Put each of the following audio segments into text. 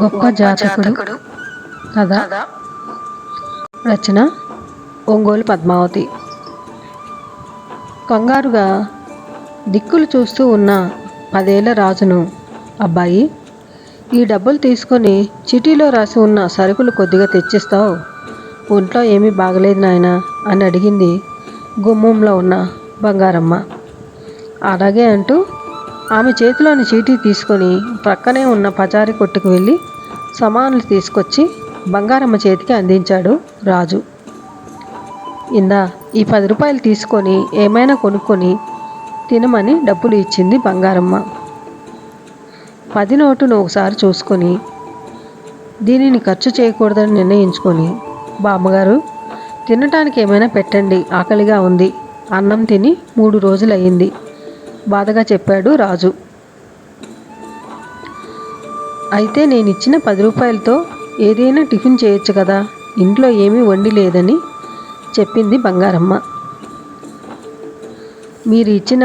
గొప్ప జాతకుడు కథ రచన ఒంగోలు పద్మావతి. కంగారుగా దిక్కులు చూస్తూ ఉన్న పదేళ్ళ రాజును అబ్బాయి ఈ డబ్బులు తీసుకొని చిటీలో రాసి ఉన్న సరుకులు కొద్దిగా తెచ్చిస్తావు. ఒంట్లో ఏమీ బాగలేదు నాయన అని అడిగింది గుమ్మంలో ఉన్న బంగారమ్మ. అలాగే అంటూ ఆమె చేతిలోని చీటీ తీసుకొని ప్రక్కనే ఉన్న పచారి కొట్టుకు వెళ్ళి సమానులు తీసుకొచ్చి బంగారమ్మ చేతికి అందించాడు రాజు. ఇందా ఈ పది రూపాయలు తీసుకొని ఏమైనా కొనుక్కొని తినమని డబ్బులు ఇచ్చింది బంగారమ్మ. పది నోటును ఒకసారి చూసుకొని దీనిని ఖర్చు చేయకూడదని నిర్ణయించుకొని బామ్మగారు తినటానికి ఏమైనా పెట్టండి ఆకలిగా ఉంది. అన్నం తిని మూడు రోజులయ్యింది. బాధగా చెప్పాడు రాజు. అయితే నేను ఇచ్చిన పది రూపాయలతో ఏదైనా టిఫిన్ చేయొచ్చు కదా ఇంట్లో ఏమీ వండి లేదని చెప్పింది బంగారమ్మ. మీరు ఇచ్చిన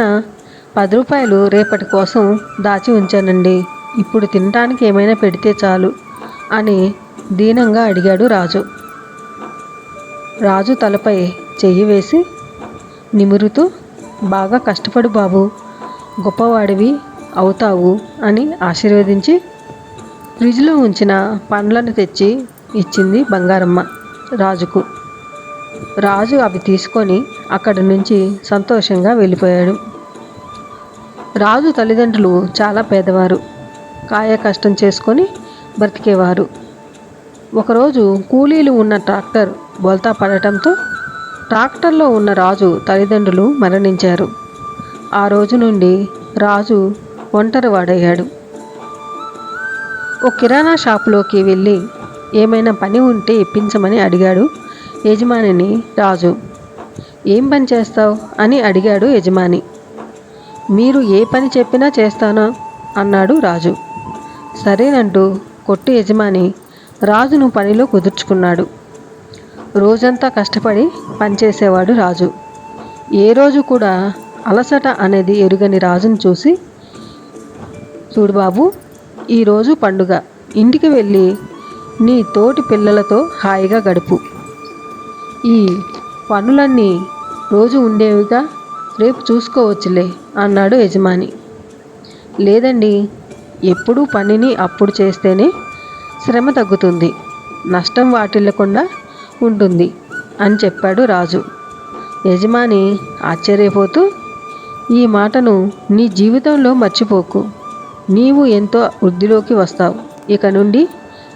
పది రూపాయలు రేపటి కోసం దాచి ఉంచానండి ఇప్పుడు తినడానికి ఏమైనా పెడితే చాలు అని దీనంగా అడిగాడు రాజు. రాజు తలపై చెయ్యి వేసి నిమురుతూ బాగా కష్టపడు బాబు గొప్పవాడివి అవుతావు అని ఆశీర్వదించి ఫ్రిడ్జ్లో ఉంచిన పండ్లను తెచ్చి ఇచ్చింది బంగారమ్మ రాజుకు. రాజు అవి తీసుకొని అక్కడి నుంచి సంతోషంగా వెళ్ళిపోయాడు. రాజు తల్లిదండ్రులు చాలా పేదవారు. కాయ కష్టం చేసుకొని బ్రతికేవారు. ఒకరోజు కూలీలు ఉన్న ట్రాక్టర్ బోల్తా పడటంతో ట్రాక్టర్లో ఉన్న రాజు తల్లిదండ్రులు మరణించారు. ఆ రోజు నుండి రాజు ఒంటరి వాడయ్యాడు. ఓ కిరాణా షాపులోకి వెళ్ళి ఏమైనా పని ఉంటే ఇప్పించమని అడిగాడు యజమానిని రాజు. ఏం పని చేస్తావు? అని అడిగాడు యజమాని. మీరు ఏ పని చెప్పినా చేస్తానా? అన్నాడు రాజు. సరేనంటూ కొట్టు యజమాని రాజును పనిలో కుదుర్చుకున్నాడు. రోజంతా కష్టపడి పనిచేసేవాడు రాజు. ఏ రోజు కూడా అలసట అనేది ఎరుగని రాజును చూసి చూడు బాబు ఈరోజు పండుగ. ఇంటికి వెళ్ళి నీ తోటి పిల్లలతో హాయిగా గడుపు. ఈ పనులన్నీ రోజు ఉండేవిగా రేపు చూసుకోవచ్చులే అన్నాడు యజమాని. లేదండి ఎప్పుడూ పనిని అప్పుడు చేస్తేనే శ్రమ తగ్గుతుంది. నష్టం వాటిల్లకుండా ఉంటుంది అని చెప్పాడు రాజు. యజమాని ఆశ్చర్యపోతూ ఈ మాటను నీ జీవితంలో మర్చిపోకు. నీవు ఎంతో వృద్ధిలోకి వస్తావు. ఇక నుండి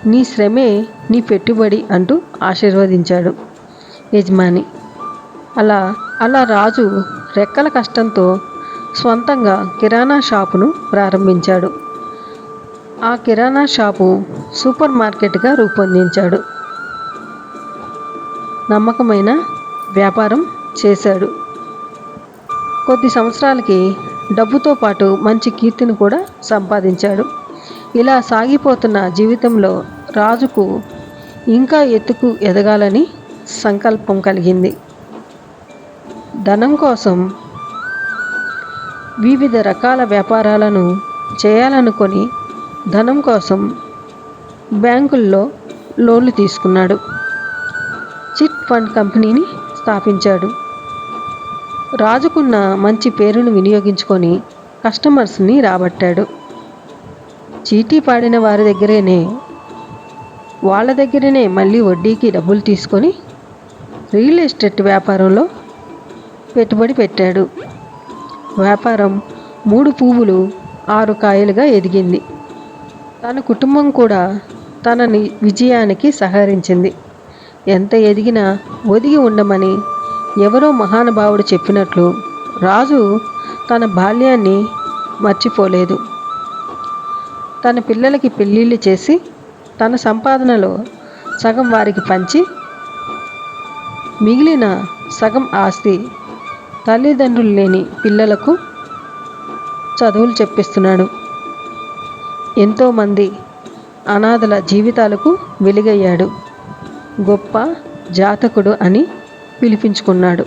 నీ శ్రమే నీ పెట్టుబడి అంటూ ఆశీర్వదించాడు యజమాని. అలా అలా రాజు రెక్కల కష్టంతో స్వంతంగా కిరాణా షాపును ప్రారంభించాడు. ఆ కిరాణా షాపు సూపర్ మార్కెట్గా రూపొందించాడు. నమ్మకమైన వ్యాపారం చేశాడు. కొద్ది సంవత్సరాలకి డబ్బుతో పాటు మంచి కీర్తిని కూడా సంపాదించాడు. ఇలా సాగిపోతున్న జీవితంలో రాజుకు ఇంకా ఎత్తుకు ఎదగాలని సంకల్పం కలిగింది. ధనం కోసం వివిధ రకాల వ్యాపారాలను చేయాలనుకొని ధనం కోసం బ్యాంకుల్లో లోన్లు తీసుకున్నాడు. చిట్ ఫండ్ కంపెనీని స్థాపించాడు. రాజుకున్న మంచి పేరును వినియోగించుకొని కస్టమర్స్ని రాబట్టాడు. చీటీ పాడిన వారి దగ్గరనే వాళ్ళ దగ్గరనే మళ్ళీ వడ్డీకి డబ్బులు తీసుకొని రియల్ ఎస్టేట్ వ్యాపారంలో పెట్టుబడి పెట్టాడు. వ్యాపారం మూడు పువ్వులు ఆరు కాయలుగా ఎదిగింది. తన కుటుంబం కూడా తన విజయానికి సహకరించింది. ఎంత ఎదిగినా ఒదిగి ఉండమని ఎవరో మహానుభావుడు చెప్పినట్లు రాజు తన బాల్యాన్ని మర్చిపోలేదు. తన పిల్లలకి పెళ్ళిళ్ళు చేసి తన సంపాదనలో సగం వారికి పంచి మిగిలిన సగం ఆస్తి తల్లిదండ్రులు లేని పిల్లలకు చదువులు చెప్పిస్తున్నాడు. ఎంతోమంది అనాథల జీవితాలకు వెలుగయ్యాడు. గొప్ప జాతకుడు అని పిలిపించుకున్నాడు.